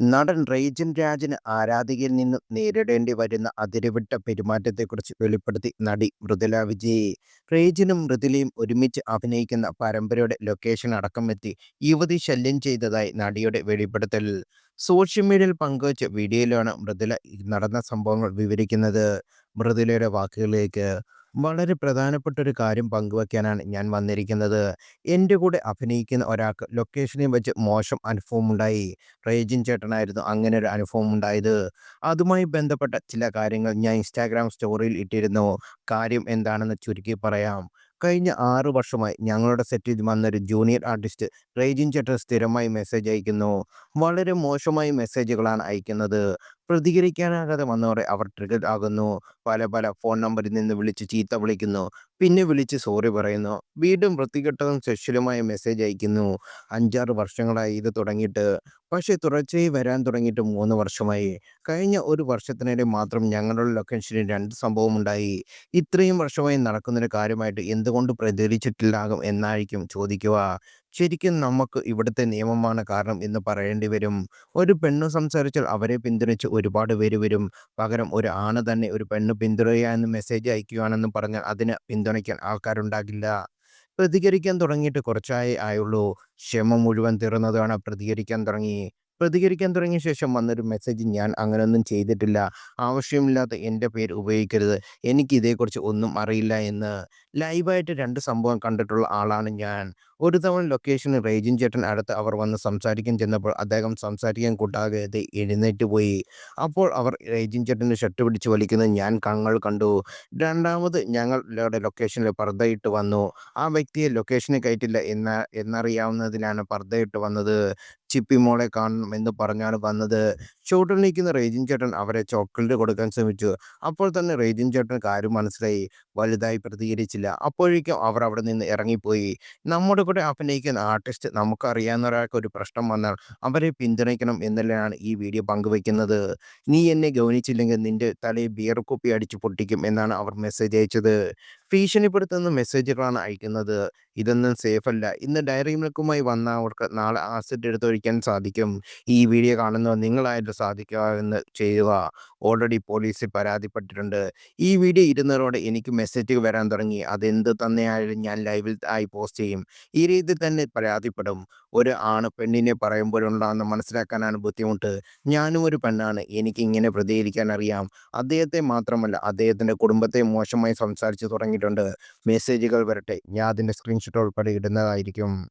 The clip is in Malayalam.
നടൻ റേജൻ രാജന് ആരാധകയിൽ നിന്ന് നേരിടേണ്ടി വരുന്ന അതിരുവിട്ട പെരുമാറ്റത്തെക്കുറിച്ച് വെളിപ്പെടുത്തി നടി മൃദുല വിജയ്. റേജനും മൃദുലയും ഒരുമിച്ച് അഭിനയിക്കുന്ന പരമ്പരയുടെ ലൊക്കേഷൻ അടക്കമെത്തി യുവതി ശല്യം ചെയ്തതായി നടിയുടെ വെളിപ്പെടുത്തൽ. സോഷ്യൽ മീഡിയയിൽ പങ്കുവച്ച വീഡിയോയിലാണ് മൃദുല നടന്ന സംഭവങ്ങൾ വിവരിക്കുന്നത്. മൃദുലയുടെ വാക്കുകളിലേക്ക് വളരെ പ്രധാനപ്പെട്ട ഒരു കാര്യം പങ്കുവയ്ക്കാനാണ് ഞാൻ വന്നിരിക്കുന്നത്. എന്റെ കൂടെ അഭിനയിക്കുന്ന ഒരാൾക്ക് ലൊക്കേഷനിൽ വെച്ച് മോശം അനുഭവമുണ്ടായി. റേജിൻ ചേട്ടനായിരുന്നു അങ്ങനെ ഒരു അനുഭവം ഉണ്ടായത്. അതുമായി ബന്ധപ്പെട്ട ചില കാര്യങ്ങൾ ഞാൻ ഇൻസ്റ്റാഗ്രാം സ്റ്റോറിയിൽ ഇട്ടിരുന്നു. കാര്യം എന്താണെന്ന് ചുരുക്കി പറയാം. കഴിഞ്ഞ ആറ് വർഷമായി ഞങ്ങളുടെ സെറ്റിൽ വന്നൊരു ജൂനിയർ ആർട്ടിസ്റ്റ് റേജിൻ ചേട്ടൻ സ്ഥിരമായി മെസ്സേജ് അയക്കുന്നു. വളരെ മോശമായ മെസ്സേജുകളാണ് അയക്കുന്നത്. പ്രതികരിക്കാനാകാതെ വന്നവരെ അവർ ട്രിഗർ ആകുന്നു. പല പല ഫോൺ നമ്പറിൽ നിന്ന് വിളിച്ച് ചീത്ത വിളിക്കുന്നു. പിന്നെ വിളിച്ച് സോറി പറയുന്നു. വീണ്ടും വൃത്തികെട്ടതും സെക്ഷ്വലുമായ മെസ്സേജ് അയക്കുന്നു. അഞ്ചാറ് വർഷങ്ങളായി ഇത് തുടങ്ങിയിട്ട്. പക്ഷേ തുടർച്ചയായി വരാൻ തുടങ്ങിയിട്ട് മൂന്ന് വർഷമായി. കഴിഞ്ഞ ഒരു വർഷത്തിനിടെ മാത്രം ഞങ്ങളുടെ ലൊക്കേഷനിൽ രണ്ട് സംഭവമുണ്ടായി. ഇത്രയും വർഷമായി നടക്കുന്നൊരു കാര്യമായിട്ട് എന്തുകൊണ്ട് പ്രതികരിച്ചിട്ടില്ലാകും എന്നായിരിക്കും ചോദിക്കുക. ശരിക്കും നമുക്ക് ഇവിടുത്തെ നിയമമാണ് കാരണം എന്ന് പറയേണ്ടി വരും. ഒരു പെണ്ണ് സംസാരിച്ചാൽ അവരെ പിന്തുണച്ച് ഒരുപാട് പേര് വരും. പകരം ഒരു ആണ് തന്നെ ഒരു പെണ്ണ് പിന്തുണയുക എന്ന് മെസ്സേജ് അയക്കുകയാണെന്ന് പറഞ്ഞാൽ അതിന് പിന്തുണയ്ക്കാൻ ആൾക്കാരുണ്ടാകില്ല. പ്രതികരിക്കാൻ തുടങ്ങിയിട്ട് കുറച്ചായേ ആയുള്ളൂ. ക്ഷമ മുഴുവൻ തീർന്നതാണ് പ്രതികരിക്കാൻ തുടങ്ങി. പ്രതികരിക്കാൻ തുടങ്ങിയ ശേഷം വന്നൊരു മെസ്സേജ് ഞാൻ അങ്ങനെയൊന്നും ചെയ്തിട്ടില്ല. ആവശ്യമില്ലാത്ത എന്റെ പേര് ഉപയോഗിക്കരുത്. എനിക്ക് ഇതേക്കുറിച്ച് ഒന്നും അറിയില്ല എന്ന്. ലൈവായിട്ട് രണ്ട് സംഭവം കണ്ടിട്ടുള്ള ആളാണ് ഞാൻ. ഒരു തവണ ലൊക്കേഷനിൽ റേജിൻ ചേട്ടൻ അടുത്ത് അവർ വന്ന് സംസാരിക്കാൻ ചെന്നപ്പോൾ അദ്ദേഹം സംസാരിക്കാൻ കൂട്ടാകാതെ എഴുന്നേറ്റ് പോയി. അപ്പോൾ അവർ റേജിൻ ചേട്ടന്റെ ഷർട്ട് പിടിച്ച് വലിക്കുന്നത് ഞാൻ കണ്ണുകൾ കണ്ടു. രണ്ടാമത് ഞങ്ങളുടെ ലൊക്കേഷനിൽ പർദ്ദയിട്ട് വന്നു. ആ വ്യക്തിയെ ലൊക്കേഷനിൽ കയറ്റില്ല എന്ന എന്നറിയാവുന്നതിലാണ് പർദ്ദയിട്ട് വന്നത്. ചിപ്പി മോളെ കാണണം എന്ന് പറഞ്ഞാണ് വന്നത്. ഷൂട്ടിൽ നിൽക്കുന്ന റേജിൻ ചേട്ടൻ അവരെ ചോക്ലേറ്റ് കൊടുക്കാൻ ശ്രമിച്ചു. അപ്പോൾ തന്നെ റേജിൻ ചേട്ടൻ കാര്യം മനസ്സിലായി. വലുതായി പ്രതികരിച്ചില്ല. അപ്പോഴേക്കും അവർ അവിടെ നിന്ന് ഇറങ്ങിപ്പോയി. നമ്മുടെ കൂടെ അഭിനയിക്കുന്ന ആർട്ടിസ്റ്റ് നമുക്കറിയാവുന്ന ഒരാൾക്ക് ഒരു പ്രശ്നം വന്നാൽ അവരെ പിന്തുണയ്ക്കണം എന്നതിലാണ് ഈ വീഡിയോ പങ്കുവയ്ക്കുന്നത്. നീ എന്നെ ഗൗനിച്ചില്ലെങ്കിൽ നിന്റെ തലയിൽ ബിയർ കുപ്പി അടിച്ച് പൊട്ടിക്കും എന്നാണ് അവർ മെസ്സേജ് അയച്ചത്. ഭീഷണിപ്പെടുത്തുന്ന മെസ്സേജുകളാണ് അയക്കുന്നത്. ഇതൊന്നും സേഫ് അല്ല ഇന്ന് ഡയറി മിൽക്കുമായി വന്ന അവർക്ക് നാളെ ആസിഡ് എടുത്തൊഴിക്കാൻ സാധിക്കും. ഈ വീഡിയോ കാണുന്നവർ നിങ്ങളായിട്ട് സാധിക്കാവുന്ന ചെയ്യുക. ഓൾറെഡി പോലീസിൽ പരാതിപ്പെട്ടിട്ടുണ്ട്. ഈ വീഡിയോ ഇരുന്നതോടെ എനിക്ക് മെസ്സേജ് വരാൻ തുടങ്ങി. അതെന്ത് തന്നെയായാലും ഞാൻ ലൈവിൽ ആയി പോസ്റ്റ് ചെയ്യും. ഈ രീതിയിൽ തന്നെ പരാതിപ്പെടും. ഒരു ആണ് പെണ്ണിനെ പറയുമ്പോഴുണ്ടാകുന്ന മനസ്സിലാക്കാനാണ് ബുദ്ധിമുട്ട്. ഞാനും ഒരു പെണ്ണാണ്. എനിക്ക് ഇങ്ങനെ പ്രതികരിക്കാൻ അറിയാം. അദ്ദേഹത്തെ മാത്രമല്ല അദ്ദേഹത്തിന്റെ കുടുംബത്തെ മോശമായി സംസാരിച്ചു സംസാരിച്ച് തുടങ്ങിയിട്ടുണ്ട്. മെസ്സേജുകൾ വരട്ടെ. ഞാൻ അതിന്റെ സ്ക്രീൻഷോട്ട് ഉൾപ്പെടെ ഇടുന്നതായിരിക്കും.